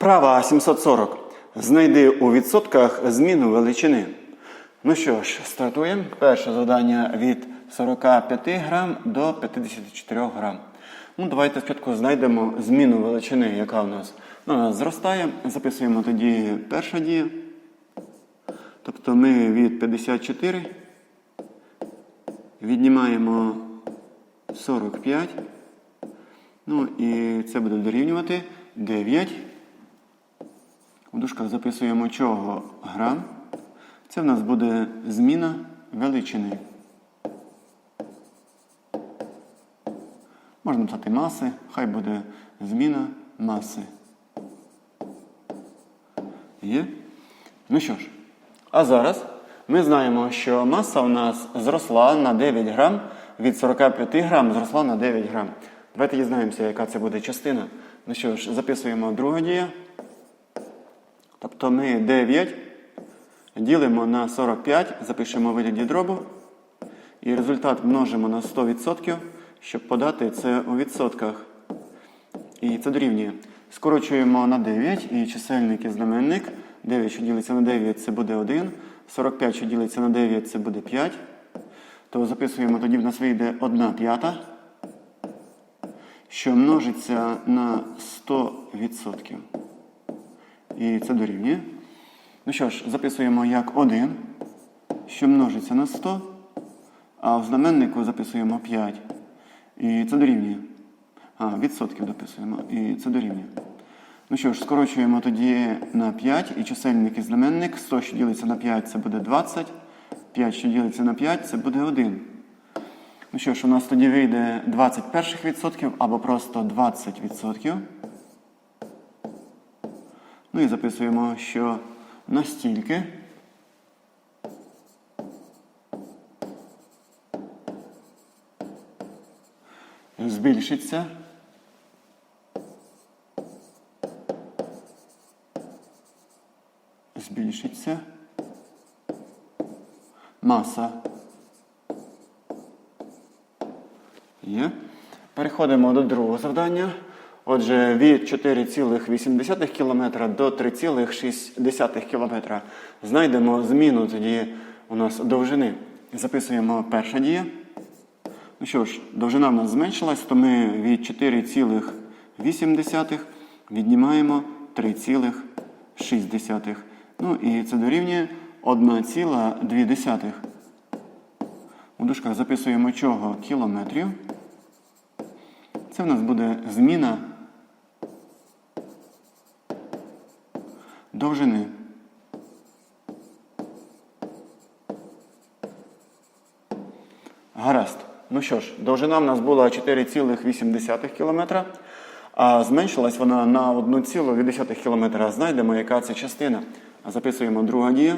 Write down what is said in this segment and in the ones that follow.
Вправа 740. Знайди у відсотках зміну величини. Ну що ж, стартуємо. Перше завдання від 45 грам до 54 грам. Ну, давайте спочатку знайдемо зміну величини, яка у нас, ну, зростає. Записуємо тоді перша дія. Тобто ми від 54 віднімаємо 45. Ну і це буде дорівнювати 9. У дужках записуємо чого грам. Це в нас буде зміна величини. Можна написати маси, хай буде зміна маси. Є? Ну що ж, а зараз ми знаємо, що маса у нас зросла на 9 грам, від 45 грам зросла на 9 грам. Давайте дізнаємося, яка це буде частина. Ну що ж, записуємо друга дія. Тобто ми 9 ділимо на 45, запишемо вигляді дробу. І результат множимо на 100%, щоб подати це у відсотках. І це дорівнює. Скорочуємо на 9 і чисельник і знаменник. 9, що ділиться на 9, це буде 1. 45, що ділиться на 9, це буде 5. То записуємо тоді в нас вийде 1 п'ята, що множиться на 100%. І це дорівнює. Ну що ж, записуємо як 1, що множиться на 100, а в знаменнику записуємо 5. І це дорівнює. А, відсотків дописуємо. І це дорівнює. Ну що ж, скорочуємо тоді на 5 і чисельник і знаменник. 100, що ділиться на 5, це буде 20. 5, що ділиться на 5, це буде 1. Ну що ж, у нас тоді вийде 20 перших відсотків або просто 20 відсотків. Ну і записуємо, що настільки збільшиться збільшиться маса. Є. Переходимо до другого завдання. Отже, від 4,8 км до 3,6 км знайдемо зміну тоді у нас довжини. Записуємо перша дія. Ну що ж, довжина в нас зменшилась, то ми від 4,8 віднімаємо 3,6. Ну і це дорівнює 1,2. У дужках записуємо чого кілометрів. Це в нас буде зміна довжини. Гаразд. Ну що ж, довжина в нас була 4,8 км, а зменшилась вона на 1,2 км. Знайдемо, яка це частина. Записуємо друга дія.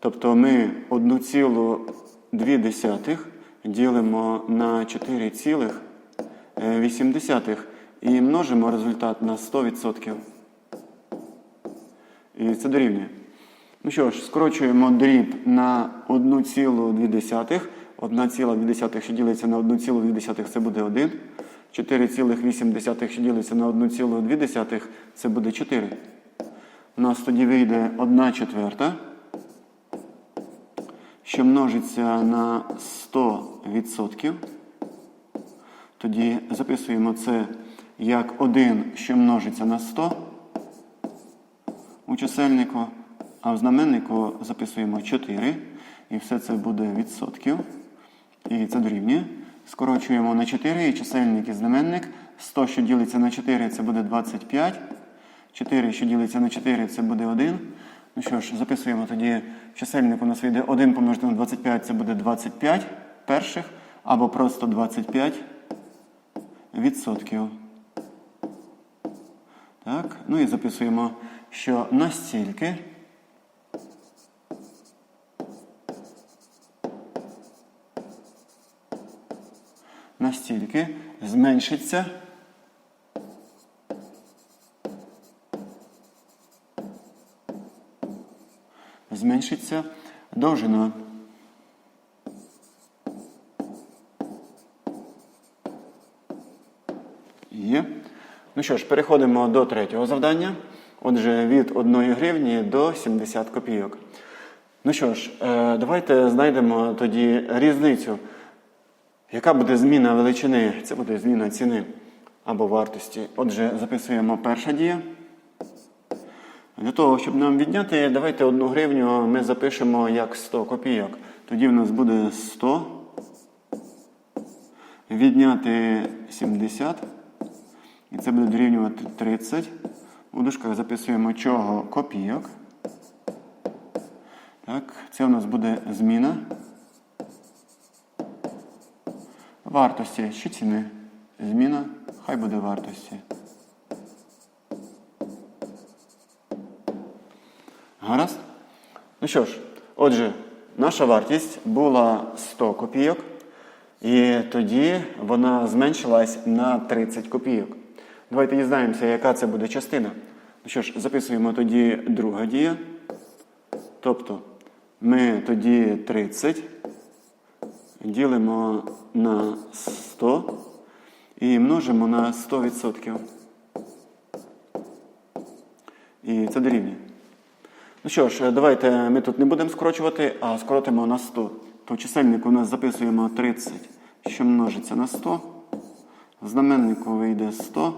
Тобто ми 1,2 ділимо на 4,8 і множимо результат на 100%. І це дорівнює. Ну що ж, скорочуємо дріб на 1,2. 1,2, що ділиться на 1,2, це буде 1. 4,8, що ділиться на 1,2, це буде 4. У нас тоді вийде 1 четверта, що множиться на 100%. Тоді записуємо це як 1, що множиться на 100 у чисельнику, а в знаменнику записуємо 4. І все це буде відсотків. І це дорівнює. Скорочуємо на 4 і чисельник і знаменник. 100, що ділиться на 4, це буде 25. 4, що ділиться на 4, це буде 1. Ну що ж, записуємо тоді чисельник у нас вийде 1 помножити на 25, це буде 25 перших, або просто 25 відсотків. Так, ну і записуємо, що настільки. Настільки зменшиться зменшиться довжина. Є. Ну що ж, переходимо до третього завдання. Отже, від 1 гривні до 70 копійок. Ну що ж, е, давайте знайдемо тоді різницю. Яка буде зміна величини? Це буде зміна ціни або вартості. Отже, записуємо перша дія. Для того, щоб нам відняти, давайте одну гривню ми запишемо як 100 копійок. Тоді в нас буде 100. Відняти 70. І це буде дорівнювати 30. У дужках записуємо чого копійок. Так, це у нас буде зміна. Вартості чи ціни. Зміна. Хай буде вартості. Гаразд? Ну що ж, отже, наша вартість була 100 копійок, і тоді вона зменшилась на 30 копійок. Давайте дізнаємося, яка це буде частина. Що ж, записуємо тоді друга дія. Тобто ми тоді 30 ділимо на 100 і множимо на 100%. І це дорівнює. Ну що ж, давайте ми тут не будемо скорочувати, а скоротимо на 100. То в чисельнику у нас записуємо 30, що множиться на 100. В знаменнику вийде 100.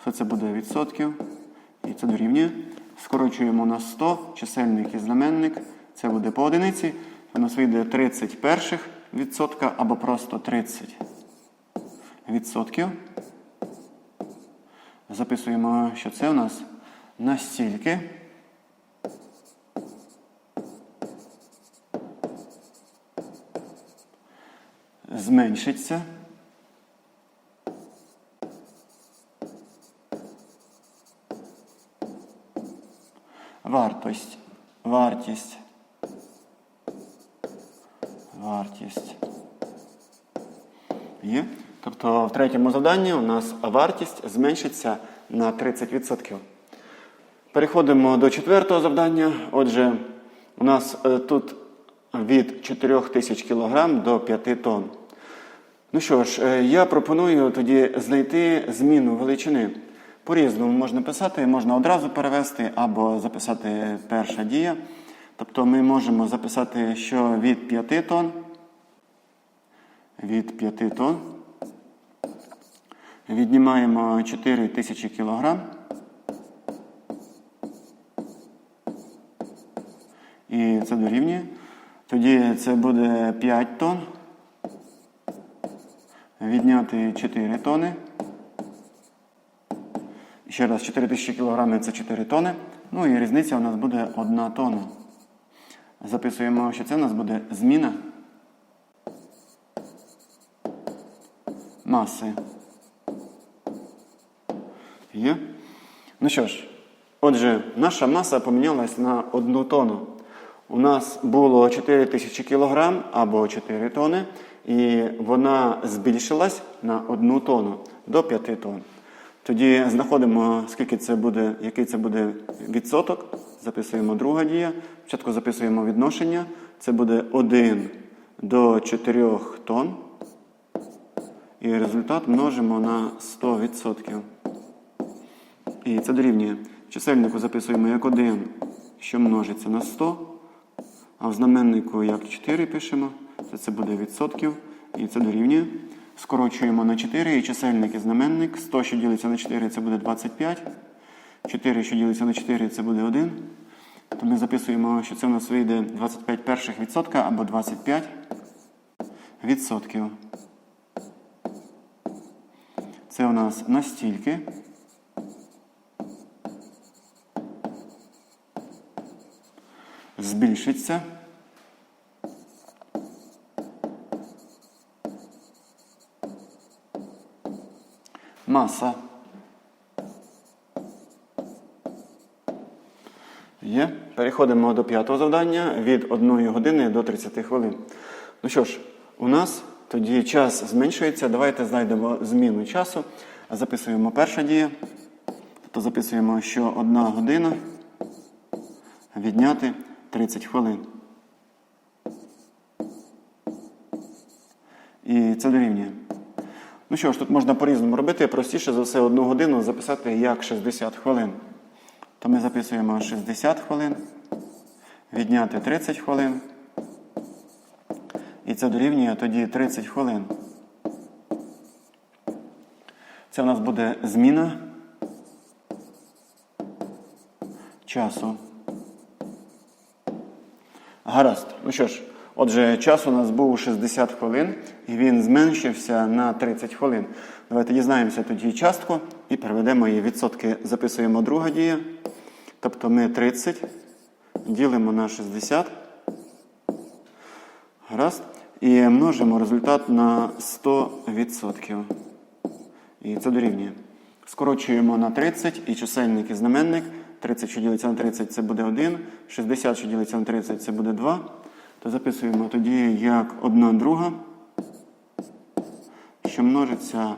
Все це буде відсотків. І це дорівнює. Скорочуємо на 100, чисельник і знаменник. Це буде по одиниці. У нас вийде 30 перших відсотка або просто 30 відсотків. Записуємо, що це у нас настільки. Зменшиться. Вартость. Вартість. Вартість. Є. Тобто в третьому завданні у нас вартість зменшиться на 30%. Переходимо до четвертого завдання. Отже, у нас е, тут від 4000 кг до 5 тонн. Ну що ж, е, я пропоную тоді знайти зміну величини. По-різному можна писати, можна одразу перевести або записати перша дія. Тобто ми можемо записати, що від 5 тонн, від 5 тонн віднімаємо 4000 кг. І це дорівнює. Тоді це буде 5 тонн. Відняти 4 тони. Ще раз, 4000 кг це 4 тони. Ну і різниця у нас буде 1 тонна. Записуємо, що це у нас буде зміна маси. Є? Ну що ж, отже, наша маса помінялась на 1 тонну. У нас було 4000 кг або 4 тони, і вона збільшилась на 1 тонну до 5 тонн. Тоді знаходимо, скільки це буде, який це буде відсоток. Записуємо друга дія. Спочатку записуємо відношення. Це буде 1 до 4 тонн. І результат множимо на 100%. І це дорівнює. Чисельнику записуємо як 1, що множиться на 100. А в знаменнику як 4 пишемо. Це, це буде відсотків. І це дорівнює. Скорочуємо на 4 і чисельник і знаменник. 100, що ділиться на 4, це буде 25. 4, що ділиться на 4, це буде 1. То ми записуємо, що це у нас вийде 25 перших відсотка або 25 відсотків. Це у нас настільки. Збільшиться. Маса. Є. Переходимо до п'ятого завдання від 1 години до 30 хвилин. Ну що ж, у нас тоді час зменшується. Давайте знайдемо зміну часу. Записуємо перша дія. Тобто записуємо, що 1 година відняти 30 хвилин. І це дорівнює. Ну що ж, тут можна по-різному робити. Простіше за все одну годину записати як 60 хвилин. То ми записуємо 60 хвилин, відняти 30 хвилин. І це дорівнює тоді 30 хвилин. Це в нас буде зміна часу. Гаразд. Ну що ж, отже, час у нас був 60 хвилин, і він зменшився на 30 хвилин. Давайте дізнаємося тоді частку і переведемо її відсотки. Записуємо друга дія. Тобто ми 30 ділимо на 60. Гаразд. І множимо результат на 100%. І це дорівнює. Скорочуємо на 30 і чисельник і знаменник. 30, що ділиться на 30, це буде 1. 60, що ділиться на 30, це буде 2. То записуємо тоді як 1 друга, що множиться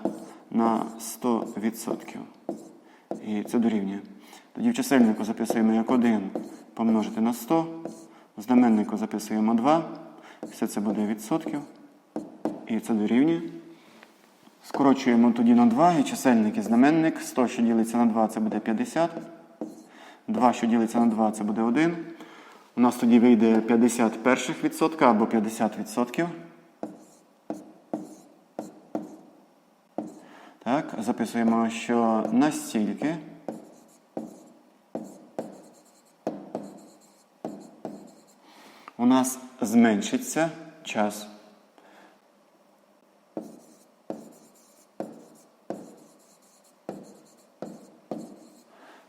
на 100%. І це дорівнює. Тоді в чисельнику записуємо як 1 помножити на 100. В знаменнику записуємо 2. Все це буде відсотків. І це дорівнює. Скорочуємо тоді на 2 і чисельник і знаменник. 100, що ділиться на 2, це буде 50. 2, що ділиться на 2, це буде 1. У нас тоді вийде 50 перших відсотка або 50 відсотків. Так, записуємо, що настільки у нас зменшиться час.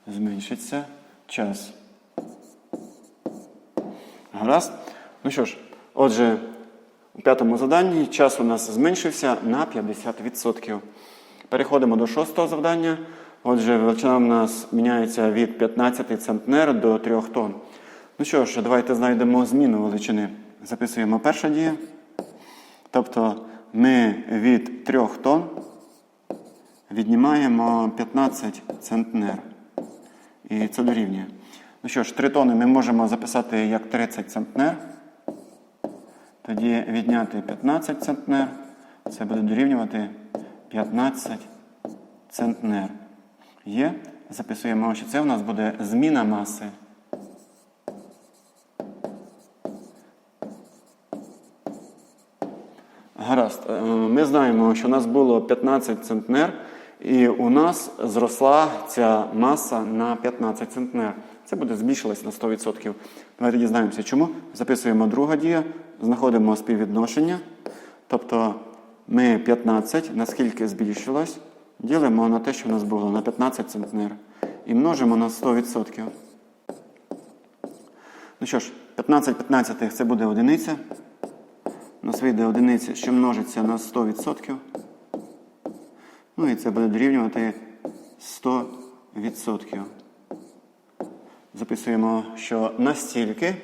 Зменшиться час. Гаразд? Ну що ж, отже, у п'ятому заданні час у нас зменшився на 50%. Переходимо до шостого завдання. Отже, величина у нас міняється від 15 центнер до 3 тонн. Ну що ж, давайте знайдемо зміну величини. Записуємо перша дія. Тобто ми від 3 тонн віднімаємо 15 центнер. І це дорівнює. Ну що ж, 3 тони ми можемо записати як 30 центнер. Тоді відняти 15 центнер. Це буде дорівнювати 15 центнер. Є. Записуємо, що це у нас буде зміна маси. Гаразд. Е, Ми знаємо, що у нас було 15 центнер, і у нас зросла ця маса на 15 центнер. Це буде збільшилось на 100%. Давайте дізнаємося, чому. Записуємо друга дія, знаходимо співвідношення. Тобто ми 15, наскільки збільшилось, ділимо на те, що у нас було на 15 центнер. І множимо на 100%. Ну що ж, 15 15 це буде одиниця. У нас вийде одиниця, що множиться на 100%. Ну і це буде дорівнювати 100%. Записуємо, що настільки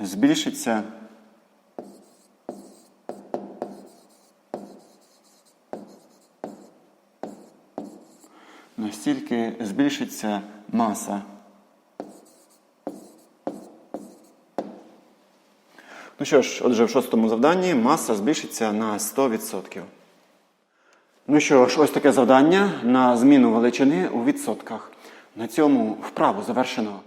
збільшиться настільки збільшиться маса. Ну що ж, отже, в шостому завданні маса збільшиться на 100%. Ну що ж, ось таке завдання на зміну величини у відсотках. На цьому вправу завершено.